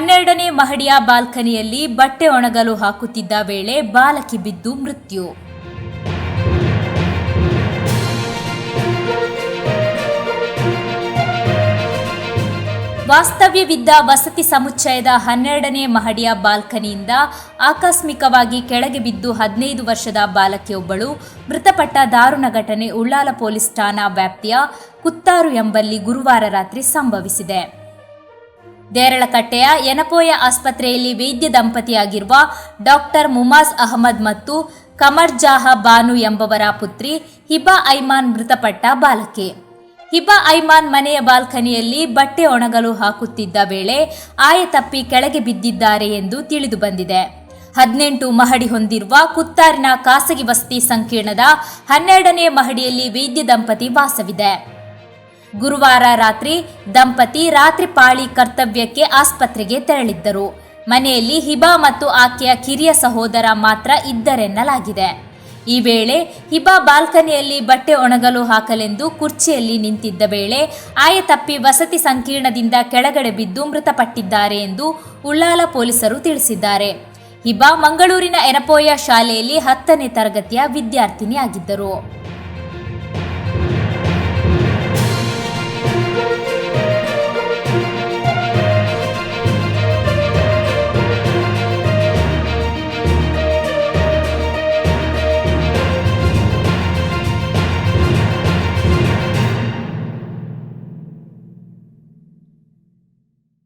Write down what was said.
ಹನ್ನೆರಡನೇ ಮಹಡಿಯ ಬಾಲ್ಕನಿಯಲ್ಲಿ ಬಟ್ಟೆ ಒಣಗಲು ಹಾಕುತ್ತಿದ್ದ ವೇಳೆ ಬಾಲಕಿ ಬಿದ್ದು ಮೃತ್ಯು. ವಾಸ್ತವ್ಯವಿದ್ದ ವಸತಿ ಸಮುಚ್ಚಯದ ಹನ್ನೆರಡನೇ ಮಹಡಿಯ ಬಾಲ್ಕನಿಯಿಂದ ಆಕಸ್ಮಿಕವಾಗಿ ಕೆಳಗೆ ಬಿದ್ದು ಹದಿನೈದು ವರ್ಷದ ಬಾಲಕಿಯೊಬ್ಬಳು ಮೃತಪಟ್ಟ ದಾರುಣ ಘಟನೆ ಉಳ್ಳಾಲ ಪೊಲೀಸ್ ಠಾಣಾ ವ್ಯಾಪ್ತಿಯ ಕುತ್ತಾರು ಎಂಬಲ್ಲಿ ಗುರುವಾರ ರಾತ್ರಿ ಸಂಭವಿಸಿದೆ. ದೇರಳಕಟ್ಟೆಯ ಯನಪೋಯ ಆಸ್ಪತ್ರೆಯಲ್ಲಿ ವೈದ್ಯ ದಂಪತಿಯಾಗಿರುವ ಡಾಕ್ಟರ್ ಮುಮಾಜ್ ಅಹಮದ್ ಮತ್ತು ಕಮರ್ ಜಾಹ ಬಾನು ಎಂಬವರ ಪುತ್ರಿ ಹಿಬಾ ಐಮಾನ್ ಮೃತಪಟ್ಟ ಬಾಲಕಿ. ಹಿಬಾ ಐಮಾನ್ ಮನೆಯ ಬಾಲ್ಕನಿಯಲ್ಲಿ ಬಟ್ಟೆ ಒಣಗಲು ಹಾಕುತ್ತಿದ್ದ ವೇಳೆ ಆಯತಪ್ಪಿ ಕೆಳಗೆ ಬಿದ್ದಿದ್ದಾರೆ ಎಂದು ತಿಳಿದು ಬಂದಿದೆ. ಹದಿನೆಂಟು ಮಹಡಿ ಹೊಂದಿರುವ ಕುತ್ತಾರಿನ ಖಾಸಗಿ ವಸತಿ ಸಂಕೀರ್ಣದ ಹನ್ನೆರಡನೇ ಮಹಡಿಯಲ್ಲಿ ವೈದ್ಯ ದಂಪತಿ ವಾಸವಿದೆ. ಗುರುವಾರ ರಾತ್ರಿ ದಂಪತಿ ರಾತ್ರಿ ಪಾಳಿ ಕರ್ತವ್ಯಕ್ಕೆ ಆಸ್ಪತ್ರೆಗೆ ತೆರಳಿದ್ದರು. ಮನೆಯಲ್ಲಿ ಹಿಬಾ ಮತ್ತು ಆಕೆಯ ಕಿರಿಯ ಸಹೋದರ ಮಾತ್ರ ಇದ್ದರೆನ್ನಲಾಗಿದೆ. ಈ ವೇಳೆ ಹಿಬಾ ಬಾಲ್ಕನಿಯಲ್ಲಿ ಬಟ್ಟೆ ಒಣಗಲು ಹಾಕಲೆಂದು ಕುರ್ಚಿಯಲ್ಲಿ ನಿಂತಿದ್ದ ವೇಳೆ ಆಯತಪ್ಪಿ ವಸತಿ ಸಂಕೀರ್ಣದಿಂದ ಕೆಳಗಡೆ ಬಿದ್ದು ಮೃತಪಟ್ಟಿದ್ದಾರೆ ಎಂದು ಉಳ್ಳಾಲ ಪೊಲೀಸರು ತಿಳಿಸಿದ್ದಾರೆ. ಹಿಬಾ ಮಂಗಳೂರಿನ ಎನಪೋಯ ಶಾಲೆಯಲ್ಲಿ ಹತ್ತನೇ ತರಗತಿಯ ವಿದ್ಯಾರ್ಥಿನಿಯಾಗಿದ್ದರು.